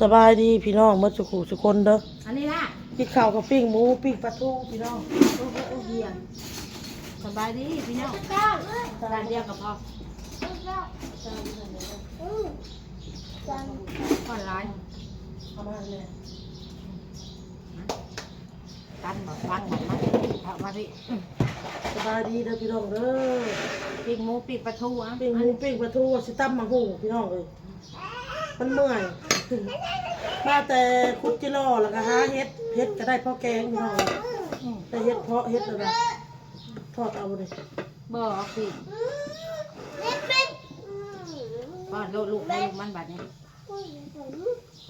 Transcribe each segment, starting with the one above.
สบายดีพี่น้องเมื่อสุขุสุคนเด้ออันนี้ล่ะกินข้าวกับปิ้งหมูปิ้งปลาทูพี่น้องโอ้โหโอ้เฮียสบายดีพี่น้องร้านเดียวกับพ่อก่อนร้านเอามาเลยกันบอกฟังบอกมาเอามาพี่สบายดีเด้อพี่น้องเด้อปีกหมูปีกปลาทูอะปิ้งหมูปิ้งปลาทูสิตั้มมาหูพี่น้องเลยมันเมื่อย มาแต่คุดจิโร่แล้วก็หาเฮ็ดเฮ็ดก็ได้พ่อแกงพี่น้องเลยอืมแต่เฮ็ดเพาะเฮ็ดอะไรทอดเอาเลยบอกสิป้อนลูกลูกให้ลูกมันบัดนี้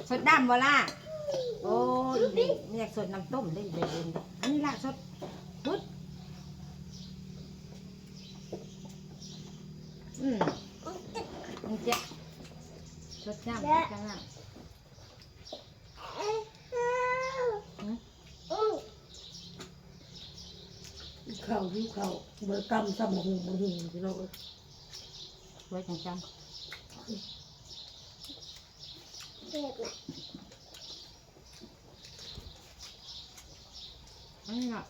สดดำบ่ล่ะโอ้ยนี่อยากสดน้ำต้มได้เด่นๆอันนี้ล่ะสดพุดอืมมันเจ๊สดน้ำสดน้ำข้าวหิวข้าวเบอร์ตั้มซ้ำมาหูมาหูพี่น้องเลยไว้จังจังอันนี้ล่ะ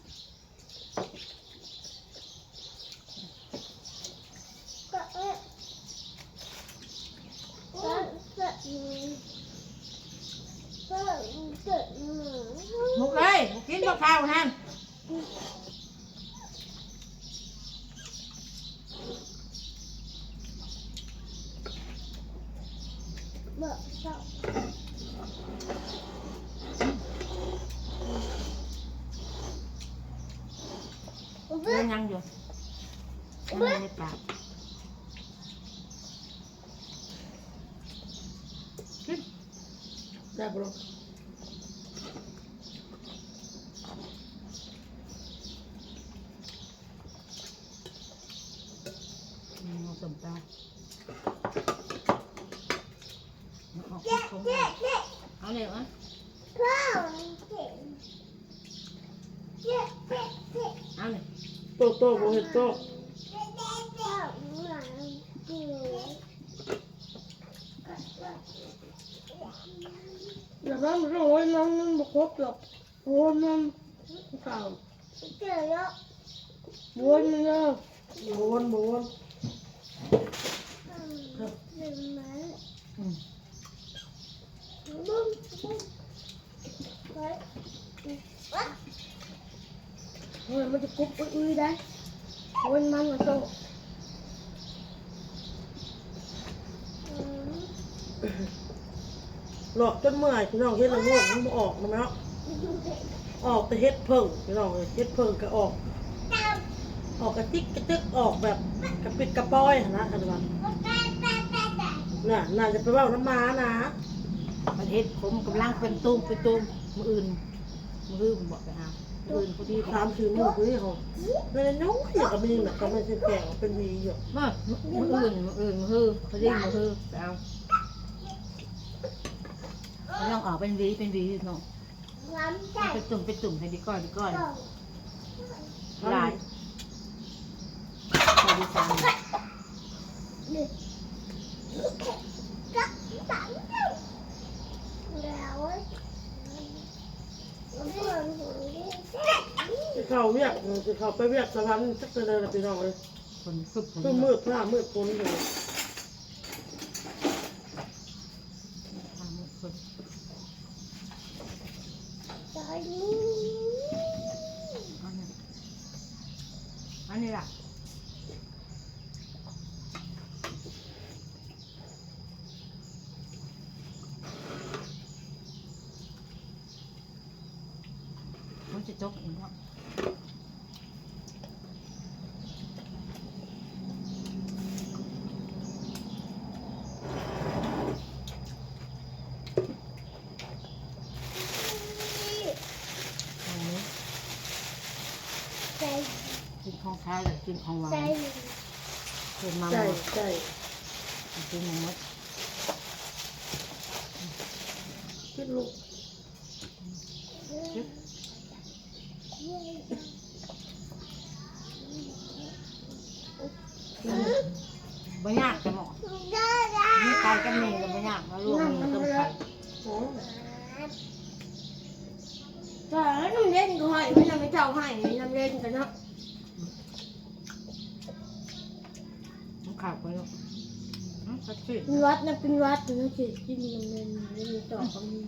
มุกเลยมุกกินบักข้าวนั่นเล่นยังอยู่ยังในปากกินได้ปะอืมเอาสมตาเอาเอาเอาเอาเลยเหรอเอาเลย โต๊ะโต๊ะโบเห็ดโต๊ะอย่าร้องร้องโอ้ยน้องนั่นบกครบหรอกโอ้ยนั่นข้าวบวนเนาะบวนบวนอืมเฮ้ยมันจะกุ๊บอุ้ยได้วนมันมาโตหลอกจนเมื่อยพี่น้องเฮ็ดละงวกมันบ่ออกนะแม่เนาะออกแต่เฮ็ดเพิ่งพี่น้องเอ้ยเฮ็ดเพิ่งก็ออก ออกกระติกกระตึกออกแบบกระปิดกระป้อยหั่นนะอันนั้นน่ะน่าจะไปเว้าน้ำมานะประเทศผมกำลังเป็นตูมเป็นตูมมืออื่นมืออื่นบอกไปหา มืออื่นพอดีถามถึงหมู่นี่เขาในน้องอยากกับมีน่ะก็ไม่ใช่แก่เป็นวีอยู่ว่ามืออื่นมืออื่นมือฮือพอดีมือฮือไปเอาไม่ต้องออกเป็นวีเป็นวีเนาะเป็นตุ่มเป็นตุ่มให้ดีก่อนดีก่อนลายพอดีสาม จะเข้าเวียกจะเข้าไปเวียกสวรรค์สักเดือนละพี่น้องเลยคนฝึกผมก็มืดผ้ามืดฝนอยู่อันนี้ล่ะ ข้าวอยากกินของหวานเห็นมาหมใช่ดใช่กินมาหมดขึ้นลูกบ่ยากจะหมอนี่ไปกันนี่ก็บ่ยากนะลูกมันต้องไข่โอ้แต่หนูเล่นก็ให้พี่นำไปเจ้าให้นำเล่นกันเนาะ ข่าวไปลูกอืมสักทีเป็นวัดนะเป็นวัดถึงจะกินน้ำเล่นไม่มีต่อก็มี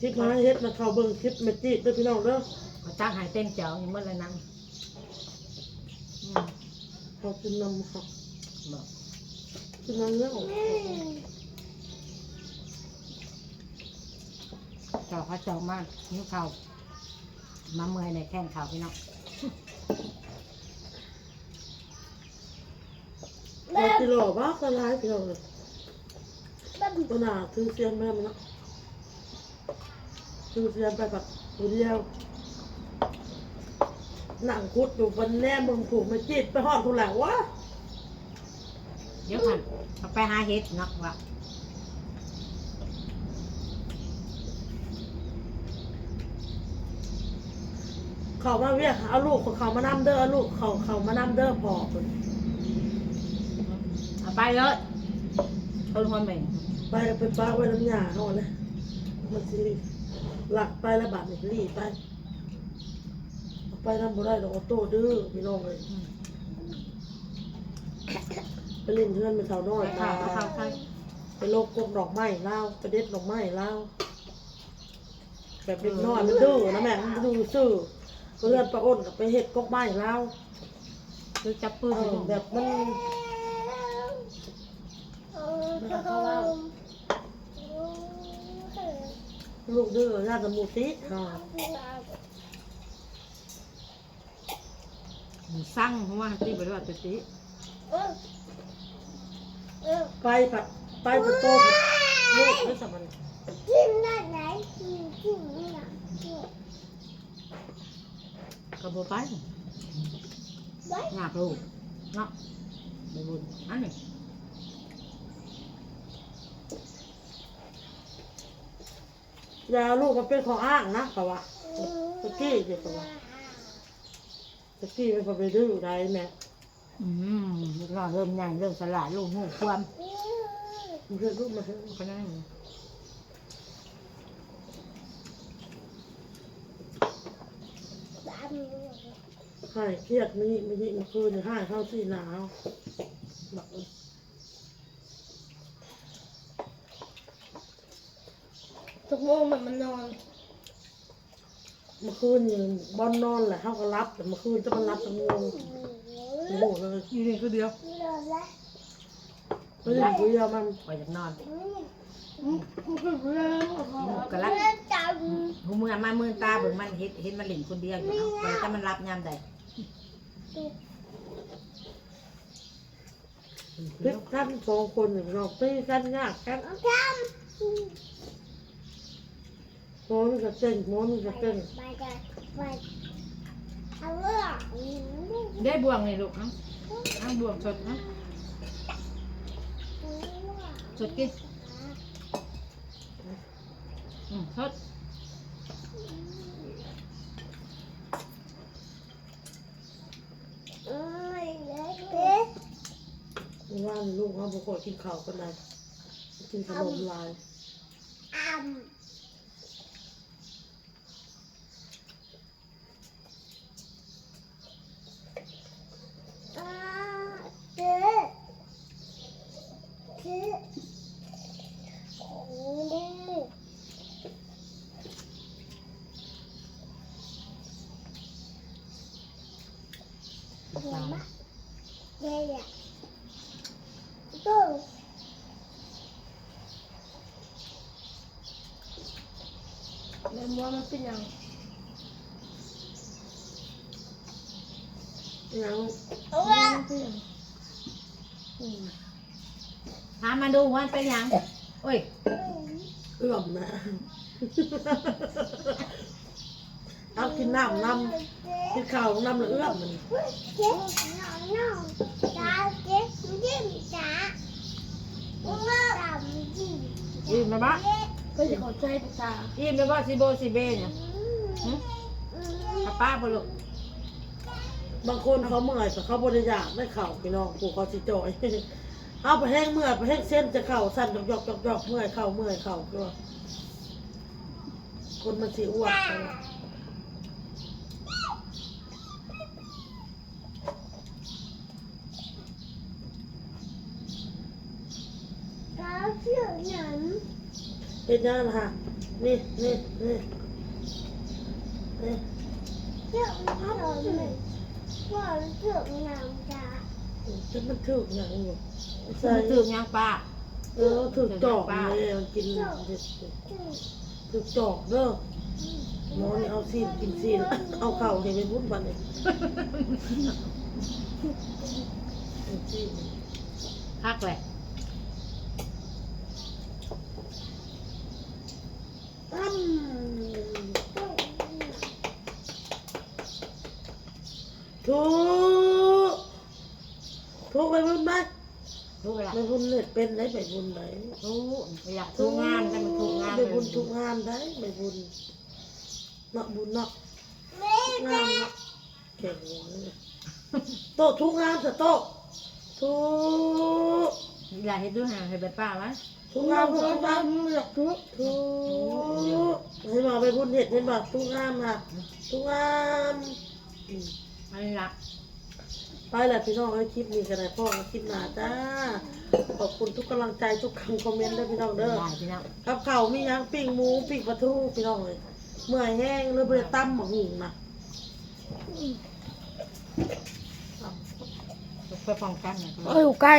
คลิปมาให้เฮ็ดมาเข้าเบิ่งคลิปแม่จีดเด้อพี่น้องเด้อก็ตั้งหายเต้นเจ้าอย่างเมื่อไรนั่งอืมเขากินนำค่ะบอกกินนำแล้วเจ้าเขาเจ้ามากนิ้วเข่ามาเมื่อยในแข้งเข่าพี่น้อง เรากิโลบ้าก็ร้ายพี่น้อเลยก็น่าถือเสียนแม่มันนะถือเสียนไปแบบตัวเดียวหนังคุดอยู่บนแน่มึงผูกมาจีดไปห้อดทุแหลวะเดี๋ยวกันเอาไปหาเห็ดนาะว่าเขามาเรียกเอาลูกของเขามานำเด้อเอาลูกเขาเขามานำเด้อพอเพิ่น ไปเลยต้นหัวเหม่งไปก็ไปป้าไว้น้ำยาเขาเลยมันสิหลักไปแล้วบาดนี่รีบไปเอาไปทำบ่ได้ดอกออโต้ดื้อพี่น้องเลยอืมไปเล่นเพื่อนเป็นสาวน้อไปยข่าวเอาข่าวใครไปโลกกบดอกไม้เล่าวไปเด็ดดอกไม้เล่าวแบบเด็กน้อยมันดื้อนะแม่มันดื้อซื่อเพื่อนประอ้นกับไปเห็ดกบไม้เล่าวคือจับปืเอนออยู่แบบมัน ลูกดื้อน่าจะมูติค่ะหมูสั่งเพราะว่าตีบริวารตัวตีไปผัดไปผัดโตผัดลูกไม่สมันกินได้ไหนกินกินไม่ได้กระโบไปได้อยากรู้เนาะไปบุญอันนี้ อย่าเอาลูกมาเป็นของอ้างนะเขาว่าตะกี้เดี๋ยวเขาว่าตะกี้มันก็ไปดื้อได้แม่อืมลูกน้องเริ่มใหญ่เริ่มสลาดลูกหูความมันเรียกลูกมาเถอะก็นั่นให้เครียดนี่ไม่ยิ่งมาคืนให้เข้าที่หนาวแบบ ทุกโมงมันมันนอนเมื่อคืนนี่บอนนอนแหละเขาก็รับแต่เมื่อคืนจะมันรับตั้งงงโอ้โหเลยอยู่นี่คือเดียวไม่ได้คุยกับมันไปจากนอนมันคือเรื่องกระลักจหูมือมามือตาเบิ่งมันเห็นเห็นมันหลินคนเดียวอยู่เนาะแต่ถ้ามันรับยามใดพลิกกันสองคนหนึ่งเราตีกันยากกันำจโมนกับเต้นโมนกับเต้นำไปกันไปเอาเรื่องได้บวงนี่ลูกเนาะเอาบวงสดเนาะสดกินอืมสดเอ้ยเด็กว่าลูกเขาบอกว่ากินข้าวกันได้กินขนมลาย อ่ำอ่าเจ๊เจ๊โอ้ย ตามเจ๊เนี่ยตู้แม่มัวมันเป็นยังยังยมันเป็นยังถามมาดูว่าเป็นยังโอ้ยเอื้อมนะ เอากินน้ำน้ำกินข้าวน้ำแล้วเอื้อมมันเจ๊น้องน้องจ้าเจ๊ยิ้มจ้าว้าวยิ้มอิ่มไหมบ้าก็จะขอใจตาอิ่มไหมบ้าสิโบสิเบเนี่ยป้าปลูกบางคนเขาเมื่อยแต่เขาบริจาคได้เข่าพี่น้องผูกเขาสิจอยเอาไปแห้งเมื่อยไปแห้งเส้นจะเข่าสั่นหยอกหยอกหยอกหยอกเมื่อยเข่าเมื่อยเข่าก็คนมันสิอ้วนไป ตา เชื่อหนังเฮ็ดยังนะฮะนี่นี่นี่นี่เชื่อหนังเลยว่าเชื่อหนังจ้าจะมันถูกหยังอยู่ใส่ถึงยังป้าเออถูกจอกเลยกินถูกจอกเด้อหมอนเอาซีนกินซีนเอาเข่าให้ไปบุญบันเอาซีนคักแหละ ตั้มถูกถูกไปบุญไหมรู้เวลาไปบุญเน็ตเป็นได้ไปบุญไหนรู้เวลาทุกงานแต่มันทุกงานไปบุญทุกงานได้ไปบุญเนาะบุญเนาะแม่งานเนาะเก่งหัวเลยโตะทุกงานจะโตะทุกเวลาเฮ็ดด้วยหางให้แบบป้าวะ ทุกงานทุกงานอยากทุกทุกให้มาไปบุญเห็ดให้มาทุกงานค่ะทุกงานอืมอันนี้ละไปแหละพี่น้องให้คลิปนี้กันเลยพ่อคลิปหน้าจ้าขอบคุณทุกกำลังใจทุกคำคอมเมนต์ด้วยพี่น้องเด้อได้พี่น้องกับข้าวมีหยังปิ้งหมูปิ้งปลาทูพี่น้องเลยเมื่อยแห้งเลยบ่ไปตั้มหมกหุงนะไปป้องกันหน่อยอยู่ใกล้